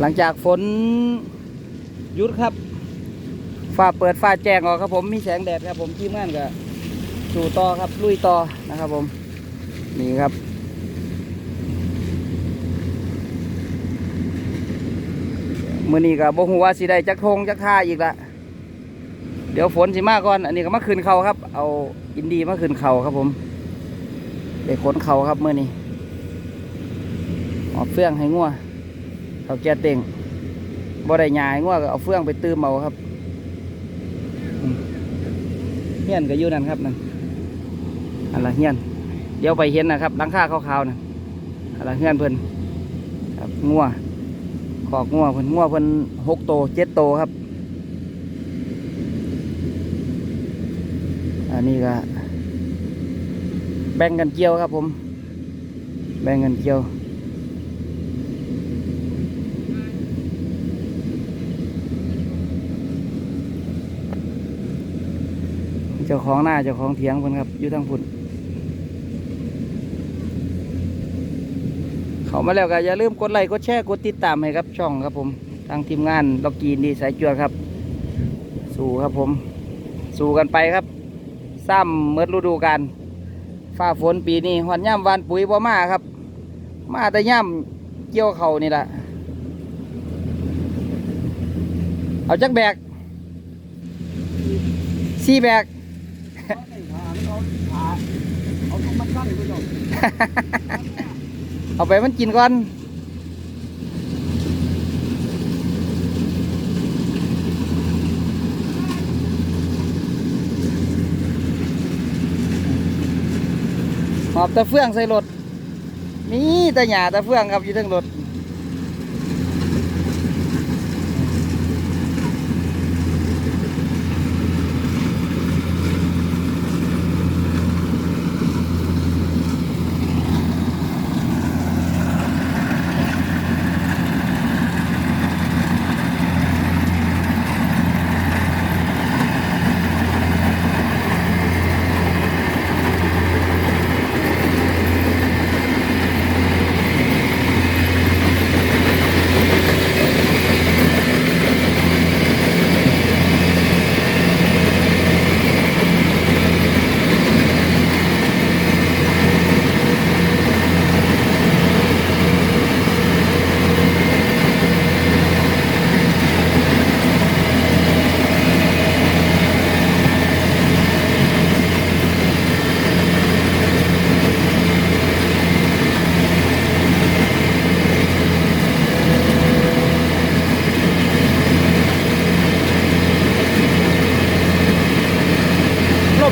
หลังจากฝนหยุดครับฟ้าเปิดฟ้าแจ้งออกครับผมมีแสงแดดครับผมทีมงานก็สู่ต่อครับลุยต่อนะครับผมนี่ครับ มื่อนี้ก็บ่ฮู้ว่าสิได้จักทงจักท่าอีกละเดี๋ยวฝนสิมากก่อน อันนี้ก็มาขึ้นเขาครับ เอาอินดีมาขึ้นเขาครับผมได้ขนเขาครับมื่อนี้เอาเฟื่องให้งัว เขาแก่เต่งบ่ได้หยายงัวก็เอาเฟื่องไปตื้มเอาครับเฮียนก็อยู่นั่นครับนั่นอันละเฮียน เดี๋ยวไปเห็นนะครับลังคาขาวๆนั่นอันละเฮียนเพิ่นครับงัวขอกงัวเพิ่นงัวเพิ่นหกโตเจ็ดโตครับ อันนี้ก็แบ่งกันเกี่ยวครับผม แบ่งกันเกี่ยว จ้าของหน้าเจ้าของเถียงเพิ่นครับอยู่ทางพุ่นเขามาแล้วก็อย่าลืมกดไลค์กดแชร์กดติดตามให้ครับช่องครับผมทางทีมงานล็อกกีนดีสายจวดครับ สู้ครับผม สู้กันไปครับซ้ำเมื่อฤดูกาลฟ้าฝนปีนี้หอนย่ำวานปุ๋ยบ่มาครับ มาแต่ย่ำเกี่ยวเขานี่แหละเอาจักแบกสี่แบก เอาขอกไปมันกินก่อนหอบตะเฟืองใส่รถมีแต่หยาตะเฟืองครับอยู่ทั้งรถ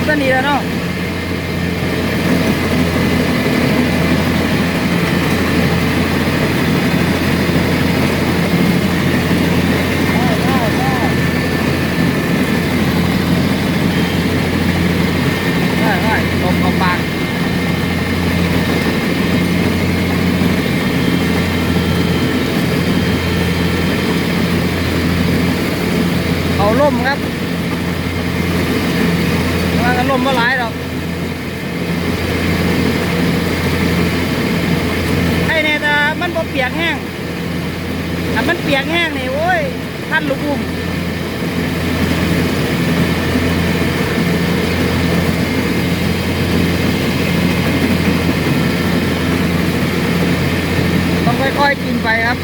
ลมก็หนีแล้วเนาะ ได้ได้ลมเอาปากเอาล่มครับว่ากันล่มมาหลายดอกไอ้เนี่ยแต่มันบ่ เปียกแห้งถ้ามันเปียกแห้งนี่โอ้ยท่านลูกอุ้มต้องค่อยๆกินไปครับ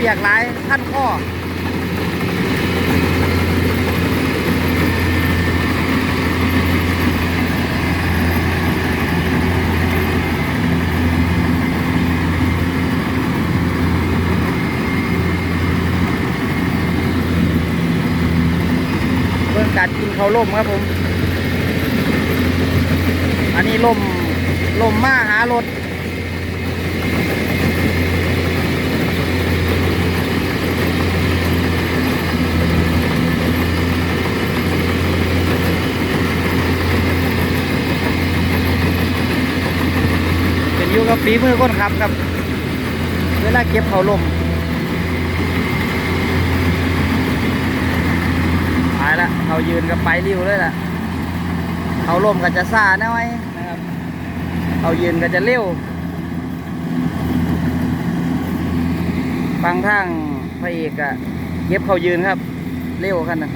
ปียกหลายท่านข้อการกินเขาล่มครับผม อันนี้ล่มล่มมาหารถ เป็นอยู่กับ ฝีมือคนขับครับ เวลาเก็บเขาลมไปละเขายืนกับไปริ้วเลยล่ะเขาลมก็จะซ่าน้อยนะครับเขายืนก็จะเร็วฟังทางพระเอกอะเก็บเขายืนครับ เร็วขั้นนะ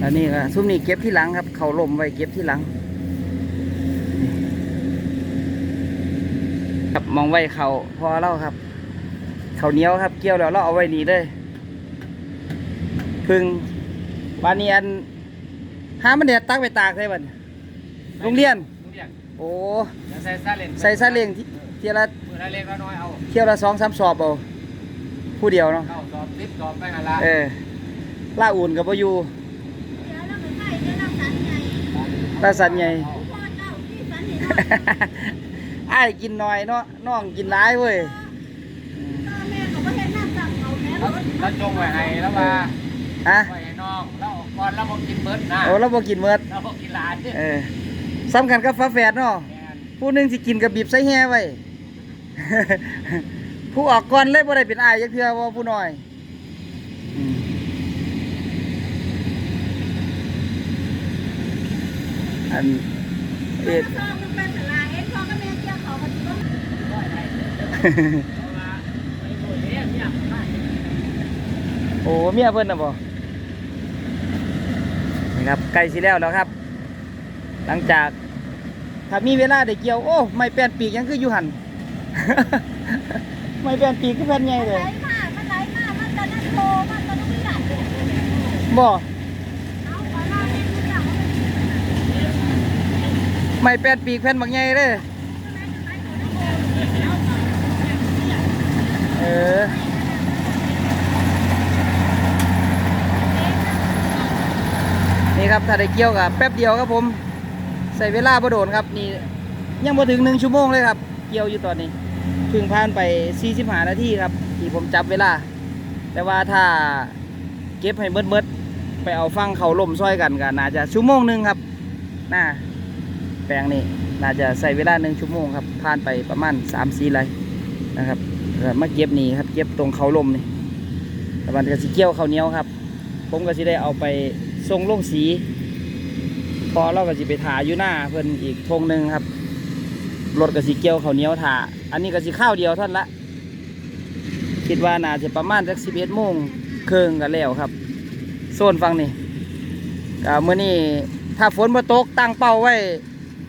อั นนี้ก็ซุ้มนี้เก็บที่หลังครับ เขาลมไว้เก็บที่หลังครับมองไว้เขาพอเล่าครับ เขาวเหนียวครับเกี่ยวแล้วเราเอาไว้นี่เลยพึ่งบานนี้อันห้ามันเด็ดตักไปตากใช่บัดโรงเรียนทุกอย่างโอ้อย่าใส่ซาเล้งใส่ซาเล้งที่เที่ยวละมือละเล็กละน้อยเอาเที่ยวละสองสามสอบเอาผู้เดียวเนาะเข้าสอบติดสอบไปหันละเออล่าอุ่นกับพอยู่ เดี๋ยวเราไปไปเดี๋ยวเราสันใหญ่ ล่าสันใหญ่พ่อเจ้าที่สันนี่เนาะอ้ายกินหน่อยเนาะน้องกินร้ายเว้ยพ่อแม่ก็บ่เห็นน้ำสั่งเขาแม่แล้วรถแล้วจงไว้ให้แล้วว่าฮะ ไว้ให้น้องแล้วก่อนแล้วบอกกินเบิร์ดนะโอ้เราบ่กินเมือดแล้วบอกกินหลานเออสำคัญกับฟ้าแฝดเนาะ แม่นผู้หนึ่งสิกินกับบีบใส่แห่ไว้ ผู้ออกก่อนเลยบ่ได้เป็นอายยักเทื่อว่าผู้น้อยอืมอันเอ็ด พ่อมันเป็นสลาเอ็นพ่อก็แม่เกี่ยวเขา ก็ถือว่าโอ้เมียเพิ่นน่ะบ่นี่ครับใกล้สิแล้วแล้วครับ หลังจากถ้ามีเวลาได้เกี่ยวโอ้ไม่แป้นปีกยังคืออยู่หันไม่แป้นปีกคือแผ่นใหญ่มันเลไหลยมากมันไหลมากมันจะนั่นโตมันจะนุ่มหลับบ่ เอาขอเล่าให้ทุกอย่างว่า ไม่แป้นปีกแผ่นบักใหญ่เลยเออนี่ครับถ้าได้เกี่ยวกับแป๊บเดียวครับผม ใส่เวลาบ่โดนครับ นี่ยังบ่ถึงหนึ่งชั่วโมงเลยครับ เกี่ยวอยู่ตอนนี้เพิ่งผ่านไป 45 นาทีครับที่ผมจับเวลา แต่ว่าถ้าเก็บให้เบิดๆไปเอาฟังเขาล่มซอยกันกันน่าจะชั่วโมงหนึ่งครับน่า ปลงนี่น่าจะใส่เวลาหนึ่งชั่วโมงครับผ่านไปประมาณ3 4ไรนะครับมาเก็บนี่ครับเก็บตรงเขาลมนี่แต่มันก็สิเกี่ยวเขาเหนียวครับ ผมก็สิได้เอาไปส่งลงสีพอเราก็สิไปถ่าอยู่หน้าเพิ่นอีกทงหนึ่งครับรถก็สิเกี่ยวเขาเหนียวถ่าอันนี้ก็สิข้าวเดียวท่านละคิดว่าน่าจะประมาณสักสิบเอ็ดโมงเครึ่งกันแล้วครับโซนฟังนี่ก็เมื่อนี้ถ้าฝนมาตกตั้งเป้าไว้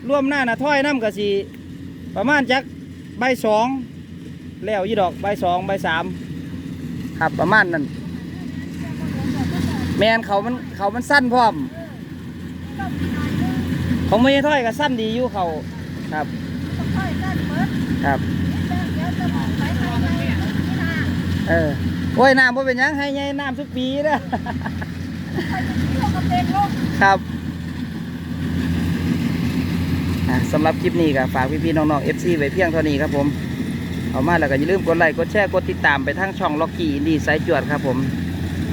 ร่วมหน้านะถ้อยน้ำก็สิประมาณจักใบสองแล้วยี่ดอกใบสองใบสามครับประมาณนั้นแมนเขามันเขามันสั้นพร้อม ของไม่ถ้อยก็สั้นดีอยู่เขาครับครับเออโอ้ยน้ำบ่เป็นยังให้ไงน้ำทุกปีนะ ครับ สำหรับคลิปนี้ก็ฝากพี่ๆน้องๆ FC ไว้เพียงเท่านี้ครับผมเอามาแล้วก็อย่าลืมกดไลค์กดแชร์กดติดตามไปทั้งช่องล็อกกี้อินดี้สายจวดครับผม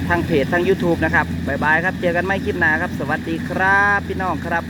ทั้งเพจทั้ง YouTube นะครับบ๊ายบายครับ เจอกันไม่คลิปหน้าครับ สวัสดีครับ พี่น้องครับ